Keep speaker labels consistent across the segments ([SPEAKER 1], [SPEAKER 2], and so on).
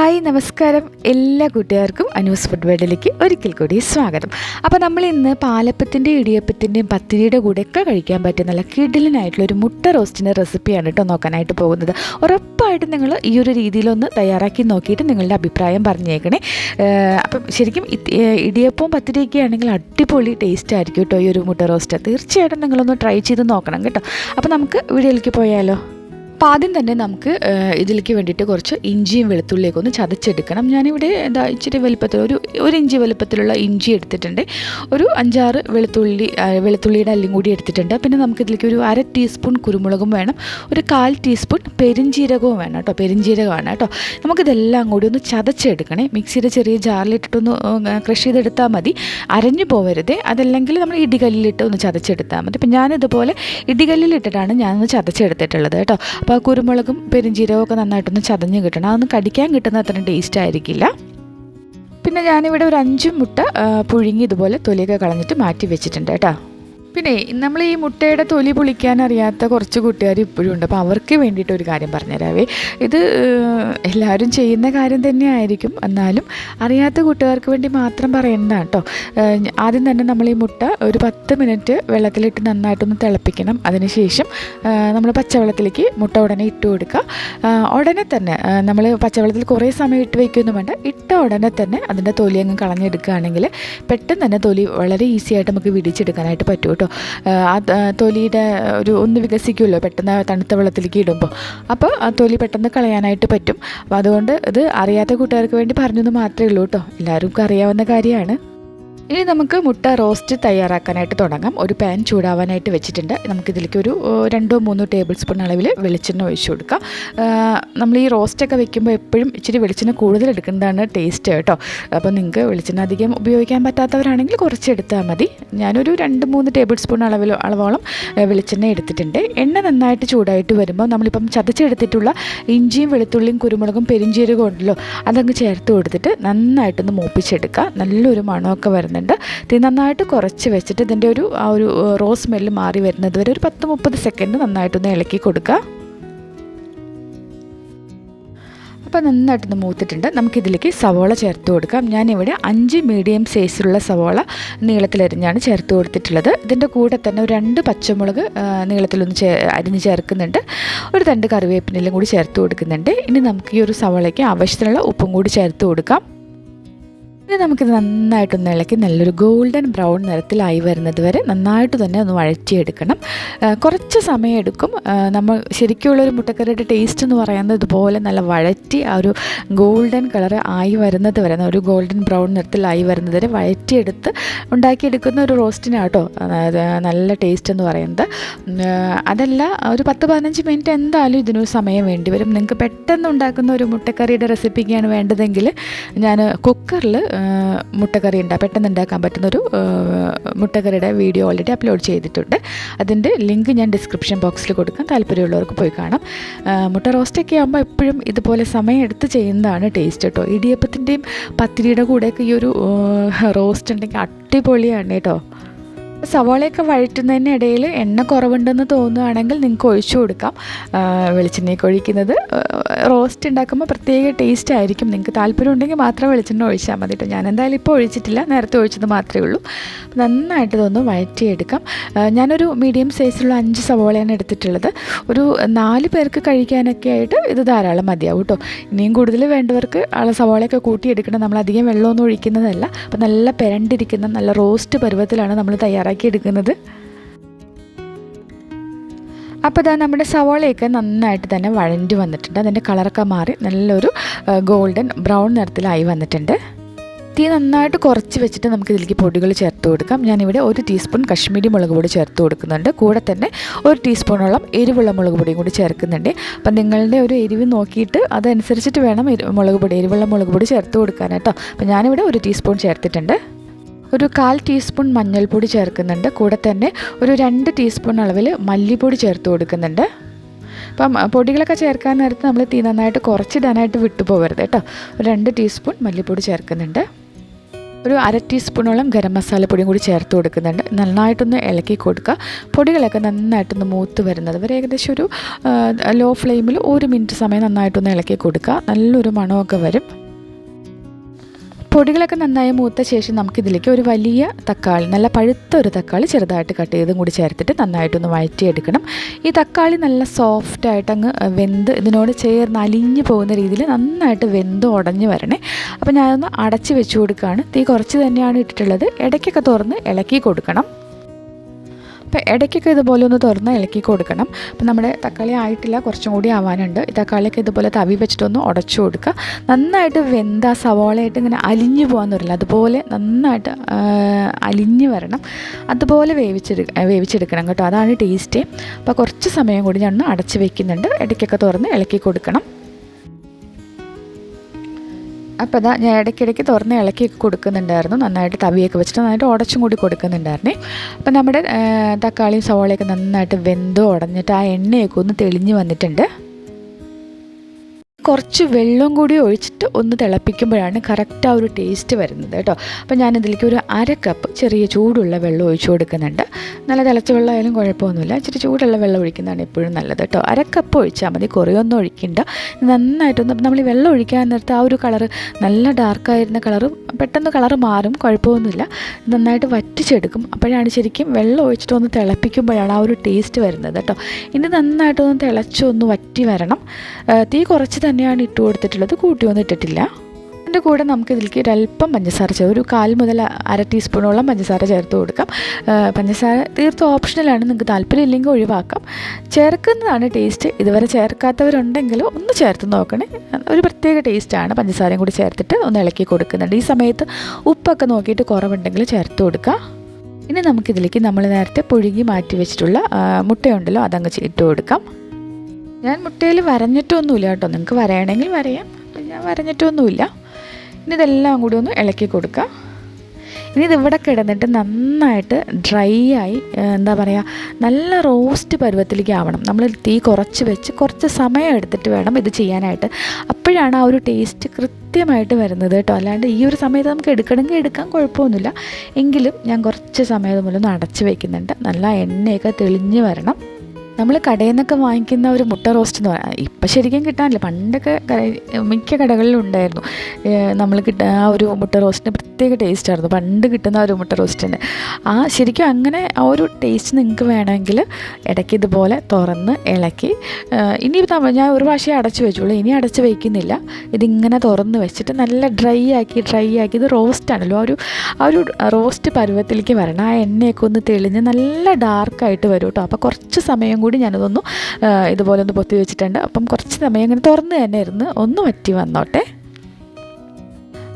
[SPEAKER 1] Hi നമസ്കാരം. എല്ലാ കൂട്ടുകാർക്കും അനൂസ് ഫുഡ് വേൾഡിലേക്ക് ഒരിക്കൽ കൂടി സ്വാഗതം. അപ്പോൾ നമ്മൾ ഇന്ന് പാലപ്പത്തിന്റെയും ഇടിയപ്പത്തിന്റെയും പത്തിരിയുടെ കൂടെയൊക്കെ കഴിക്കാൻ പറ്റിയ നല്ല കിഡിലിനായിട്ടുള്ള ഒരു മുട്ട റോസ്റ്റിന്റെ റെസിപ്പിയാണ് കേട്ടോ നോക്കാനായിട്ട് പോകുന്നത്. ഉറപ്പായിട്ടും നിങ്ങൾ ഈ ഒരു രീതിയിലൊന്ന് തയ്യാറാക്കി നോക്കിയിട്ട് നിങ്ങളുടെ അഭിപ്രായം പറഞ്ഞേക്കണേ. അപ്പം ശരിക്കും ഇടിയപ്പവും പത്തിരിയൊക്കെ ആണെങ്കിൽ അടിപൊളി ടേസ്റ്റ് ആയിരിക്കും കേട്ടോ ഈ ഒരു മുട്ട റോസ്റ്റ്. തീർച്ചയായിട്ടും നിങ്ങളൊന്ന് ട്രൈ ചെയ്ത് നോക്കണം കേട്ടോ. അപ്പോൾ നമുക്ക് വീഡിയോയിലേക്ക് പോയാലോ? അപ്പോൾ ആദ്യം തന്നെ നമുക്ക് ഇതിലേക്ക് വേണ്ടിയിട്ട് കുറച്ച് ഇഞ്ചിയും വെളുത്തുള്ളിയൊക്കെ ഒന്ന് ചതച്ചെടുക്കണം. ഞാനിവിടെ എന്താ ഇച്ചിരി വലുപ്പത്തിൽ ഒരു ഒരു ഇഞ്ചി വലുപ്പത്തിലുള്ള ഇഞ്ചി എടുത്തിട്ടുണ്ട്. ഒരു അഞ്ചാറ് വെളുത്തുള്ളി വെളുത്തുള്ളിയുടെ അല്ലും കൂടി എടുത്തിട്ടുണ്ട്. പിന്നെ നമുക്ക് ഇതിലേക്ക് ഒരു അര ടീസ്പൂൺ കുരുമുളകും വേണം. ഒരു കാൽ ടീസ്പൂൺ പെരിഞ്ജീരകവും വേണം കേട്ടോ. പെരിഞ്ജീരകമാണ് കേട്ടോ. നമുക്കിതെല്ലാം കൂടി ഒന്ന് ചതച്ചെടുക്കണേ. മിക്സിയുടെ ചെറിയ ജാറിലിട്ടിട്ടൊന്ന് ക്രഷ് ചെയ്തെടുത്താൽ മതി. അരഞ്ഞു പോവരുത്. അതല്ലെങ്കിൽ നമ്മൾ ഇടികല്ലിലിട്ട് ഒന്ന് ചതച്ചെടുത്താൽ മതി. അപ്പം ഞാനിതുപോലെ ഇടികല്ലിലിട്ടിട്ടാണ് ഞാനൊന്ന് ചതച്ചെടുത്തിട്ടുള്ളത് കേട്ടോ. അപ്പോൾ കുരുമുളകും പെരുംജീരകമൊക്കെ നന്നായിട്ടൊന്ന് ചതഞ്ഞ് കിട്ടണം. അതൊന്ന് കടിക്കാൻ കിട്ടുന്ന അത്ര ടേസ്റ്റ് ആയിരിക്കില്ല. പിന്നെ ഞാനിവിടെ ഒരു അഞ്ച് മുട്ട പുഴുങ്ങി ഇതുപോലെ തൊലിയൊക്കെ കളഞ്ഞിട്ട് മാറ്റി വെച്ചിട്ടുണ്ട് കേട്ടോ. പിന്നെ നമ്മൾ ഈ മുട്ടയുടെ തൊലി പൊളിക്കാൻ അറിയാത്ത കുറച്ച് കൂട്ടുകാർ ഇപ്പോഴും ഉണ്ട്. അപ്പോൾ അവർക്ക് വേണ്ടിയിട്ട് ഒരു കാര്യം പറഞ്ഞുതരാവേ ഇത് എല്ലാവരും ചെയ്യുന്ന കാര്യം തന്നെ ആയിരിക്കും എന്നാലും അറിയാത്ത കൂട്ടുകാർക്ക് വേണ്ടി മാത്രം പറയുന്നതാണ് കേട്ടോ. ആദ്യം തന്നെ നമ്മൾ ഈ മുട്ട ഒരു പത്ത് മിനിറ്റ് വെള്ളത്തിലിട്ട് നന്നായിട്ടൊന്ന് തിളപ്പിക്കണം. അതിനുശേഷം നമ്മൾ പച്ചവെള്ളത്തിലേക്ക് മുട്ട ഉടനെ ഇട്ട് കൊടുക്കുക. ഉടനെ തന്നെ നമ്മൾ പച്ചവെള്ളത്തിൽ കുറേ സമയം ഇട്ട് വയ്ക്കുകയൊന്നും വേണ്ട. ഇട്ട ഉടനെ തന്നെ അതിന്റെ തൊലി അങ്ങ് കളഞ്ഞെടുക്കുകയാണെങ്കിൽ പെട്ടെന്ന് തന്നെ തൊലി വളരെ ഈസി ആയിട്ട് നമുക്ക് വിടിച്ചെടുക്കാനായിട്ട് പറ്റും കേട്ടോ. ആ, തൊലിയുടെ ഒരു ഒന്ന് വികസിക്കുമല്ലോ പെട്ടെന്ന് തണുത്ത വെള്ളത്തിലേക്ക് ഇടുമ്പോൾ അപ്പോൾ ആ തൊലി പെട്ടെന്ന് കളയാനായിട്ട് പറ്റും. അപ്പോൾ അതുകൊണ്ട് ഇത് അറിയാത്ത കൂട്ടുകാർക്ക് വേണ്ടി പറഞ്ഞത് മാത്രമേ ഉള്ളൂ കേട്ടോ. എല്ലാവർക്കും അറിയാവുന്ന കാര്യമാണ്. ഇനി നമുക്ക് മുട്ട റോസ്റ്റ് തയ്യാറാക്കാനായിട്ട് തുടങ്ങാം. ഒരു പാൻ ചൂടാവാനായിട്ട് വെച്ചിട്ടുണ്ട്. നമുക്കിതിലേക്ക് ഒരു രണ്ടോ മൂന്നോ ടേബിൾ സ്പൂൺ അളവിൽ വെളിച്ചെണ്ണ ഒഴിച്ചു കൊടുക്കാം. നമ്മൾ ഈ റോസ്റ്റൊക്കെ വെക്കുമ്പോൾ എപ്പോഴും ഇച്ചിരി വെളിച്ചെണ്ണ കൂടുതൽ എടുക്കുന്നതാണ് ടേസ്റ്റ് കേട്ടോ. അപ്പോൾ നിങ്ങൾക്ക് വെളിച്ചെണ്ണ അധികം ഉപയോഗിക്കാൻ പറ്റാത്തവരാണെങ്കിൽ കുറച്ച് എടുത്താൽ മതി. ഞാനൊരു രണ്ട് മൂന്ന് ടേബിൾ സ്പൂൺ അളവിൽ അളവോളം വെളിച്ചെണ്ണ എടുത്തിട്ടുണ്ട്. എണ്ണ നന്നായിട്ട് ചൂടായിട്ട് വരുമ്പോൾ നമ്മളിപ്പം ചതച്ചെടുത്തിട്ടുള്ള ഇഞ്ചിയും വെളുത്തുള്ളിയും കുരുമുളകും പെരിഞ്ചീരകം ഉണ്ടല്ലോ അതങ്ങ് ചേർത്ത് കൊടുത്തിട്ട് നന്നായിട്ടൊന്ന് മൂപ്പിച്ചെടുക്കുക നല്ലൊരു മണമൊക്കെ വരുന്നുണ്ട്. ഇത് നന്നായിട്ട് കുറച്ച് വെച്ചിട്ട് ഇതിന്റെ ഒരു ആ ഒരു റോസ് സ്മെല്ല് മാറി വരുന്നത് വരെ ഒരു പത്ത് മുപ്പത് സെക്കൻഡ് നന്നായിട്ടൊന്ന് ഇളക്കി കൊടുക്കുക അപ്പോൾ നന്നായിട്ടൊന്ന് മൂത്തിട്ടുണ്ട്. നമുക്കിതിലേക്ക് സവോള ചേർത്ത് കൊടുക്കാം. ഞാനിവിടെ അഞ്ച് മീഡിയം സൈസിലുള്ള സവോള നീളത്തിലരിഞ്ഞാണ് ചേർത്ത് കൊടുത്തിട്ടുള്ളത്. ഇതിന്റെ കൂടെ തന്നെ ഒരു രണ്ട് പച്ചമുളക് നീളത്തിലൊന്ന് ചേ അരിഞ്ഞ് ചേർക്കുന്നുണ്ട്. ഒരു രണ്ട് കറിവേപ്പിനെല്ലാം കൂടി ചേർത്ത് കൊടുക്കുന്നുണ്ട്. ഇനി നമുക്ക് ഈ ഒരു സവോളയ്ക്ക് ആവശ്യത്തിനുള്ള ഉപ്പും കൂടി ചേർത്ത് കൊടുക്കാം. ഇനി നമുക്കിത് നന്നായിട്ടൊന്ന് ഇളക്കി നല്ലൊരു ഗോൾഡൻ ബ്രൗൺ നിറത്തിലായി വരുന്നത് വരെ നന്നായിട്ട് തന്നെ ഒന്ന് വഴറ്റിയെടുക്കണം. ആ, കുറച്ച് സമയം എടുക്കും. നമ്മൾ ശരിക്കുള്ളൊരു മുട്ടക്കറിയുടെ ടേസ്റ്റ് എന്ന് പറയുന്നത് ഇതുപോലെ നല്ല വഴറ്റി ആ ഒരു ഗോൾഡൻ കളർ ആയി വരുന്നത് വരെ ഒരു ഗോൾഡൻ ബ്രൗൺ നിറത്തിലായി വരുന്നത് വരെ വഴറ്റിയെടുത്ത് ഉണ്ടാക്കിയെടുക്കുന്ന ഒരു റോസ്റ്റിനാട്ടോ നല്ല ടേസ്റ്റ് എന്ന് പറയുന്നത്. അതല്ല ഒരു പത്ത് പതിനഞ്ച് മിനിറ്റ് എന്തായാലും ഇതിനൊരു സമയം വേണ്ടി വരും. നിങ്ങൾക്ക് പെട്ടെന്ന് ഉണ്ടാക്കുന്ന ഒരു മുട്ടക്കറിയുടെ റെസിപ്പിക്കാണ് വേണ്ടതെങ്കിൽ ഞാൻ കുക്കറിൽ മുട്ടക്കറി ഉണ്ടാ പെട്ടെന്ന് ഉണ്ടാക്കാൻ പറ്റുന്നൊരു മുട്ടക്കറിയുടെ വീഡിയോ ഓൾറെഡി അപ്ലോഡ് ചെയ്തിട്ടുണ്ട്. അതിന്റെ ലിങ്ക് ഞാൻ ഡിസ്ക്രിപ്ഷൻ ബോക്സിൽ കൊടുക്കാം താല്പര്യമുള്ളവർക്ക് പോയി കാണാം. മുട്ട റോസ്റ്റൊക്കെ ആകുമ്പോൾ എപ്പോഴും ഇതുപോലെ സമയം എടുത്ത് ചെയ്യുന്നതാണ് ടേസ്റ്റ് കേട്ടോ ഇടിയപ്പത്തിന്റെയും പത്തിരിയുടെ കൂടെയൊക്കെ ഈ ഒരു റോസ്റ്റ് ഉണ്ടെങ്കിൽ അടിപൊളിയാണ് കേട്ടോ സവാളയൊക്കെ വഴറ്റുന്നതിനിടയിൽ എണ്ണ കുറവുണ്ടെന്ന് തോന്നുകയാണെങ്കിൽ നിങ്ങൾക്ക് ഒഴിച്ചു കൊടുക്കാം. വെളിച്ചെണ്ണയൊക്കെ ഒഴിക്കുന്നത്. റോസ്റ്റ് ഉണ്ടാക്കുമ്പോൾ പ്രത്യേക ടേസ്റ്റ് ആയിരിക്കും. നിങ്ങൾക്ക് താല്പര്യം ഉണ്ടെങ്കിൽ മാത്രം വെളിച്ചെണ്ണ ഒഴിച്ചാൽ മതി കേട്ടോ. ഞാൻ എന്തായാലും ഇപ്പോൾ ഒഴിച്ചിട്ടില്ല. നേരത്തെ ഒഴിച്ചത് മാത്രമേ ഉള്ളൂ. നന്നായിട്ട് ഇതൊന്ന് വഴറ്റിയെടുക്കാം. ഞാനൊരു മീഡിയം സൈസിലുള്ള അഞ്ച് സവാളയാണ് എടുത്തിട്ടുള്ളത്. ഒരു നാല് പേർക്ക് കഴിക്കാനൊക്കെ ആയിട്ട് ഇത് ധാരാളം മതിയാവും കേട്ടോ. ഇനിയും കൂടുതൽ വേണ്ടവർക്ക് ആ സവോളയൊക്കെ കൂട്ടിയെടുക്കണം. നമ്മൾ അധികം വെള്ളമൊന്നും ഒഴിക്കുന്നതല്ല. അപ്പോൾ നല്ല പെരണ്ടിരിക്കുന്ന നല്ല റോസ്റ്റ് പരുവത്തിലാണ് നമ്മൾ തയ്യാറാക്കി എടുക്കുന്നത് അപ്പോൾ ഇതാ നമ്മുടെ സവോളയൊക്കെ നന്നായിട്ട് തന്നെ വഴഞ്ഞു വന്നിട്ടുണ്ട്. അതിന്റെ കളറൊക്കെ മാറി നല്ലൊരു ഗോൾഡൻ ബ്രൗൺ നിറത്തിലായി വന്നിട്ടുണ്ട്. തീ നന്നായിട്ട് കുറച്ച് വെച്ചിട്ട് നമുക്ക് ഇതിലേക്ക് പൊടികൾ ചേർത്ത് കൊടുക്കാം. ഞാനിവിടെ ഒരു ടീസ്പൂൺ കശ്മീരി മുളക് പൊടി ചേർത്ത് കൊടുക്കുന്നുണ്ട്. കൂടെ തന്നെ ഒരു ടീസ്പൂണോളം എരിവുള്ള മുളക് പൊടിയും കൂടി ചേർക്കുന്നുണ്ട്. അപ്പം നിങ്ങളുടെ ഒരു എരിവ് നോക്കിയിട്ട് അതനുസരിച്ചിട്ട് വേണം മുളക് പൊടി എരിവുള്ള മുളക് പൊടി ചേർത്ത് കൊടുക്കാനായിട്ടോ അപ്പം ഞാനിവിടെ ഒരു ടീസ്പൂൺ ചേർത്തിട്ടുണ്ട്. ഒരു കാൽ ടീസ്പൂൺ മഞ്ഞൾപ്പൊടി ചേർക്കുന്നുണ്ട്. കൂടെ തന്നെ ഒരു രണ്ട് ടീസ്പൂൺ അളവിൽ മല്ലിപ്പൊടി ചേർത്ത് കൊടുക്കുന്നുണ്ട്. അപ്പം പൊടികളൊക്കെ ചേർക്കാൻ നേരത്ത് നമ്മൾ തീ നന്നായിട്ട് കുറച്ചിടാനായിട്ട് വിട്ടുപോകരുത് കേട്ടോ. ഒരു രണ്ട് ടീസ്പൂൺ മല്ലിപ്പൊടി ചേർക്കുന്നുണ്ട്. ഒരു അര ടീസ്പൂണോളം ഗരം മസാലപ്പൊടിയും കൂടി ചേർത്ത് കൊടുക്കുന്നുണ്ട്. നന്നായിട്ടൊന്ന് ഇളക്കി കൊടുക്കുക. പൊടികളൊക്കെ നന്നായിട്ടൊന്ന് മൂത്ത് വരുന്നത് വരെ ഏകദേശം ഒരു ലോ ഫ്ലെയിമിൽ ഒരു മിനിറ്റ് സമയം നന്നായിട്ടൊന്ന് ഇളക്കി കൊടുക്കുക. നല്ലൊരു മണമൊക്കെ വരും. പൊടികളൊക്കെ നന്നായി മൂത്ത ശേഷം നമുക്ക് ഇതിലേക്ക് ഒരു വലിയ തക്കാളി നല്ല പഴുത്ത ഒരു തക്കാളി ചെറുതായിട്ട് കട്ട് ചെയ്തും കൂടി ചേർത്തിട്ട് നന്നായിട്ടൊന്ന് വഴറ്റിയെടുക്കണം. ഈ തക്കാളി നല്ല സോഫ്റ്റായിട്ട് അങ്ങ് വെന്ത് ഇതിനോട് ചേർന്ന് അലിഞ്ഞു പോകുന്ന രീതിയിൽ നന്നായിട്ട് വെന്ത് ഉടഞ്ഞു വരണേ. അപ്പോൾ ഞാനൊന്ന് അടച്ച് വെച്ച് കൊടുക്കുകയാണ്. തീ കുറച്ച് തന്നെയാണ് ഇട്ടിട്ടുള്ളത്. ഇടയ്ക്കൊക്കെ തുറന്ന് ഇളക്കി കൊടുക്കണം. അപ്പോൾ ഇടയ്ക്കൊക്കെ ഇതുപോലെ ഒന്ന് തുറന്ന് ഇളക്കി കൊടുക്കണം. അപ്പോൾ നമ്മുടെ തക്കാളി ആയിട്ടില്ല കുറച്ചും കൂടി ആവാനുണ്ട്. ഈ തക്കാളിയൊക്കെ ഇതുപോലെ തവി വെച്ചിട്ടൊന്ന് ഉടച്ചു കൊടുക്കുക. നന്നായിട്ട് വെന്ത സവോളയായിട്ട് ഇങ്ങനെ അലിഞ്ഞു പോകാൻ വരില്ല അതുപോലെ നന്നായിട്ട് അലിഞ്ഞു വരണം. അതുപോലെ വേവിച്ചെടു വേവിച്ചെടുക്കണം കേട്ടോ. അതാണ് ടേസ്റ്റ്. അപ്പോൾ കുറച്ച് സമയം കൂടി ഞാൻ അടച്ച് വെക്കുന്നുണ്ട്. ഇടയ്ക്കൊക്കെ തുറന്ന് ഇളക്കി കൊടുക്കണം. അപ്പോൾ അതാ ഞാൻ ഇടയ്ക്കിടയ്ക്ക് തുറന്ന് ഇളക്കി കൊടുക്കുന്നുണ്ടായിരുന്നു. നന്നായിട്ട് തവിയൊക്കെ വെച്ചിട്ട് നന്നായിട്ട് ഉടച്ചും കൂടി കൊടുക്കുന്നുണ്ടായിരുന്നേ. അപ്പോൾ നമ്മുടെ തക്കാളിയും സവാളയൊക്കെ നന്നായിട്ട് വെന്തോ ഉടഞ്ഞിട്ട് ആ എണ്ണയൊക്കെ ഒന്ന് തെളിഞ്ഞ് വന്നിട്ടുണ്ട്. കുറച്ച് വെള്ളം കൂടി ഒഴിച്ചിട്ട് ഒന്ന് തിളപ്പിക്കുമ്പോഴാണ് കറക്റ്റ് ആ ഒരു ടേസ്റ്റ് വരുന്നത് കേട്ടോ. അപ്പോൾ ഞാനിതിലേക്ക് ഒരു അര കപ്പ് ചെറിയ ചൂടുള്ള വെള്ളം ഒഴിച്ചു കൊടുക്കുന്നുണ്ട്. നല്ല തിളച്ച വെള്ളമായാലും കുഴപ്പമൊന്നുമില്ല. ഇച്ചിരി ചൂടുള്ള വെള്ളം ഒഴിക്കുന്നതാണ് എപ്പോഴും നല്ലത് കേട്ടോ. അര കപ്പ് ഒഴിച്ചാൽ മതി. കുറേയൊന്നും ഒഴിക്കണ്ട. നന്നായിട്ടൊന്ന് നമ്മൾ ഈ വെള്ളം ഒഴിക്കാൻ നേരത്തെ ആ ഒരു കളറ് നല്ല ഡാർക്കായിരുന്ന കളറ് പെട്ടെന്ന് കളറ് മാറും. കുഴപ്പമൊന്നുമില്ല. നന്നായിട്ട് വറ്റിച്ചെടുക്കും. അപ്പോഴാണ് ശരിക്കും വെള്ളം ഒഴിച്ചിട്ട് ഒന്ന് തിളപ്പിക്കുമ്പോഴാണ് ആ ഒരു ടേസ്റ്റ് വരുന്നത് കേട്ടോ. ഇനി നന്നായിട്ടൊന്ന് തിളച്ചൊന്ന് വറ്റി വരണം. തീ കുറച്ച് തന്നെയാണ് ഇട്ട് കൊടുത്തിട്ടുള്ളത്. കൂട്ടിയൊന്നും ഇട്ടിട്ടില്ല. അതിന്റെ കൂടെ നമുക്ക് ഇതിലേക്ക് ഒരല്പം പഞ്ചസാര ചേർത്ത് ഒരു കാൽ മുതൽ അര ടീസ്പൂണോളം പഞ്ചസാര ചേർത്ത് കൊടുക്കാം. പഞ്ചസാര തീർത്തും ഓപ്ഷണലാണ്. നിങ്ങൾക്ക് താല്പര്യം ഇല്ലെങ്കിൽ ഒഴിവാക്കാം. ചേർക്കുന്നതാണ് ടേസ്റ്റ്. ഇതുവരെ ചേർക്കാത്തവരുണ്ടെങ്കിൽ ഒന്ന് ചേർത്ത് നോക്കണേ. ഒരു പ്രത്യേക ടേസ്റ്റാണ് പഞ്ചസാരയും കൂടി ചേർത്തിട്ട് ഒന്ന് ഇളക്കി കൊടുക്കുന്നുണ്ട്. ഈ സമയത്ത് ഉപ്പൊക്കെ നോക്കിയിട്ട് കുറവുണ്ടെങ്കിൽ ചേർത്ത് കൊടുക്കുക ഇനി നമുക്കിതിലേക്ക് നമ്മൾ നേരത്തെ പുഴുങ്ങി മാറ്റി വെച്ചിട്ടുള്ള മുട്ടയുണ്ടല്ലോ അതങ്ങ് ഇട്ട് കൊടുക്കാം. ഞാൻ മുട്ടയിൽ വരഞ്ഞിട്ടൊന്നുമില്ല കേട്ടോ. നിങ്ങൾക്ക് വരയണമെങ്കിൽ വരയാം. ഞാൻ വരഞ്ഞിട്ടൊന്നുമില്ല. ഇനി ഇതെല്ലാം കൂടി ഒന്ന് ഇളക്കി കൊടുക്കുക ഇനി ഇതിവിടെ കിടന്നിട്ട് നന്നായിട്ട് ഡ്രൈ ആയി എന്താ പറയുക നല്ല റോസ്റ്റ് പരുവത്തിലേക്ക് ആവണം. നമ്മൾ തീ കുറച്ച് വെച്ച് കുറച്ച് സമയം എടുത്തിട്ട് വേണം ഇത് ചെയ്യാനായിട്ട്. അപ്പോഴാണ് ആ ഒരു ടേസ്റ്റ് കൃത്യമായിട്ട് വരുന്നത് കേട്ടോ. അല്ലാണ്ട് ഈ ഒരു സമയത്ത് നമുക്ക് എടുക്കണമെങ്കിൽ എടുക്കാൻ കുഴപ്പമൊന്നുമില്ല. എങ്കിലും ഞാൻ കുറച്ച് സമയം മുതൽ ഒന്ന് അടച്ച് വയ്ക്കുന്നുണ്ട് നല്ല എണ്ണയൊക്കെ തെളിഞ്ഞ് വരണം. നമ്മൾ കടയിൽ നിന്നൊക്കെ വാങ്ങിക്കുന്ന ഒരു മുട്ട റോസ്റ്റ് എന്ന് പറയാം ഇപ്പം ശരിക്കും കിട്ടാനില്ല. പണ്ടൊക്കെ മിക്ക കടകളിലും ഉണ്ടായിരുന്നു. നമ്മൾ കിട്ട ആ ഒരു മുട്ട റോസ്റ്റിന് പ്രത്യേക ടേസ്റ്റായിരുന്നു പണ്ട് കിട്ടുന്ന ഒരു മുട്ട റോസ്റ്റിന് ആ ശരിക്കും അങ്ങനെ ആ ഒരു ടേസ്റ്റ് നിങ്ങൾക്ക് വേണമെങ്കിൽ ഇടയ്ക്ക് ഇതുപോലെ തുറന്ന് ഇളക്കി ഇനി ഞാൻ ഒരു പ്രാവശ്യം അടച്ചു വെച്ചോളൂ. ഇനി അടച്ച് വയ്ക്കുന്നില്ല ഇതിങ്ങനെ തുറന്ന് വെച്ചിട്ട് നല്ല ഡ്രൈ ആക്കി ഡ്രൈ ആക്കി. ഇത് റോസ്റ്റാണല്ലോ ആ ഒരു ആ ഒരു റോസ്റ്റ് പരുവത്തിലേക്ക് വരണം. ആ എണ്ണയൊക്കെ ഒന്ന് തെളിഞ്ഞ് നല്ല ഡാർക്കായിട്ട് വരും കേട്ടോ അപ്പോൾ കുറച്ച് സമയം കൂടി ഞാനതൊന്ന് ഇതുപോലെ ഒന്ന് പൊത്തി വെച്ചിട്ടുണ്ട് അപ്പം കുറച്ച് സമയം ഇങ്ങനെ തുറന്ന് തന്നെ ഇരുന്ന് ഒന്ന് വറ്റി വന്നോട്ടെ.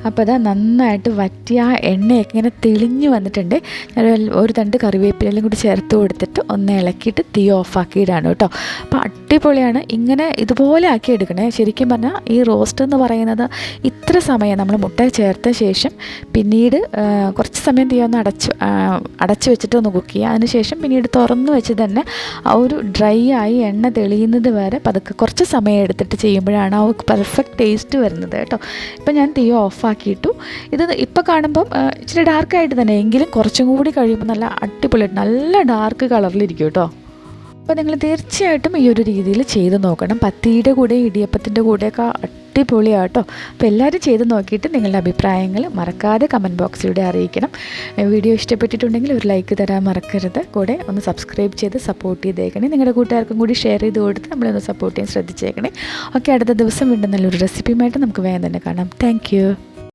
[SPEAKER 1] അപ്പോൾ അത് നന്നായിട്ട് വറ്റിയ ആ എണ്ണയൊക്കെ ഇങ്ങനെ തെളിഞ്ഞു വന്നിട്ടുണ്ട്. ഞാൻ ഒരു തണ്ട് കറിവേപ്പിലെല്ലാം കൂടി ചേർത്ത് കൊടുത്തിട്ട് ഒന്ന് ഇളക്കിയിട്ട് തീ ഓഫാക്കിയിടാണ് കേട്ടോ. അപ്പോൾ അടിപൊളിയാണ്. ഇങ്ങനെ ഇതുപോലെ ആക്കി എടുക്കണേ. ശരിക്കും പറഞ്ഞാൽ ഈ റോസ്റ്റ് എന്ന് പറയുന്നത് ഇത്ര സമയം നമ്മൾ മുട്ട ചേർത്ത ശേഷം പിന്നീട് കുറച്ച് സമയം തീ ഒന്ന് അടച്ച് അടച്ചു വെച്ചിട്ട് ഒന്ന് കുക്ക് ചെയ്യുക. അതിനുശേഷം പിന്നീട് തുറന്ന് വെച്ച് തന്നെ ആ ഒരു ഡ്രൈ ആയി എണ്ണ തെളിയുന്നത് വരെ പതുക്കെ കുറച്ച് സമയം എടുത്തിട്ട് ചെയ്യുമ്പോഴാണ് ആ പെർഫെക്റ്റ് ടേസ്റ്റ് വരുന്നത് കേട്ടോ. ഇപ്പം ഞാൻ തീ ഓഫ് ആക്കിയിട്ടു ഇത് ഇപ്പോൾ കാണുമ്പം ഇച്ചിരി ഡാർക്കായിട്ട് തന്നെ. എങ്കിലും കുറച്ചും കൂടി കഴിയുമ്പോൾ നല്ല അടിപൊളിയായിട്ട് നല്ല ഡാർക്ക് കളറിലിരിക്കും കേട്ടോ അപ്പോൾ നിങ്ങൾ തീർച്ചയായിട്ടും ഈ ഒരു രീതിയിൽ ചെയ്ത് നോക്കണം. പത്തിയുടെ കൂടെ ഇടിയപ്പത്തിന്റെ കൂടെയൊക്കെ അടിപൊളിയാട്ടോ. അപ്പോൾ എല്ലാവരും ചെയ്ത് നോക്കിയിട്ട് നിങ്ങളുടെ അഭിപ്രായങ്ങൾ മറക്കാതെ കമന്റ് ബോക്സിലൂടെ അറിയിക്കണം. വീഡിയോ ഇഷ്ടപ്പെട്ടിട്ടുണ്ടെങ്കിൽ ഒരു ലൈക്ക് തരാൻ മറക്കരുത്. കൂടെ ഒന്ന് സബ്സ്ക്രൈബ് ചെയ്ത് സപ്പോർട്ട് ചെയ്തേക്കണേ. നിങ്ങളുടെ കൂട്ടുകാർക്കും കൂടി ഷെയർ ചെയ്ത് കൊടുത്ത് നമ്മളൊന്ന് സപ്പോർട്ട് ചെയ്യാൻ ശ്രദ്ധിച്ചേക്കണേ. ഓക്കെ അടുത്ത ദിവസം വീണ്ടും നല്ലൊരു റെസിപ്പിയുമായിട്ട് നമുക്ക് വേഗം തന്നെ കാണാം. താങ്ക്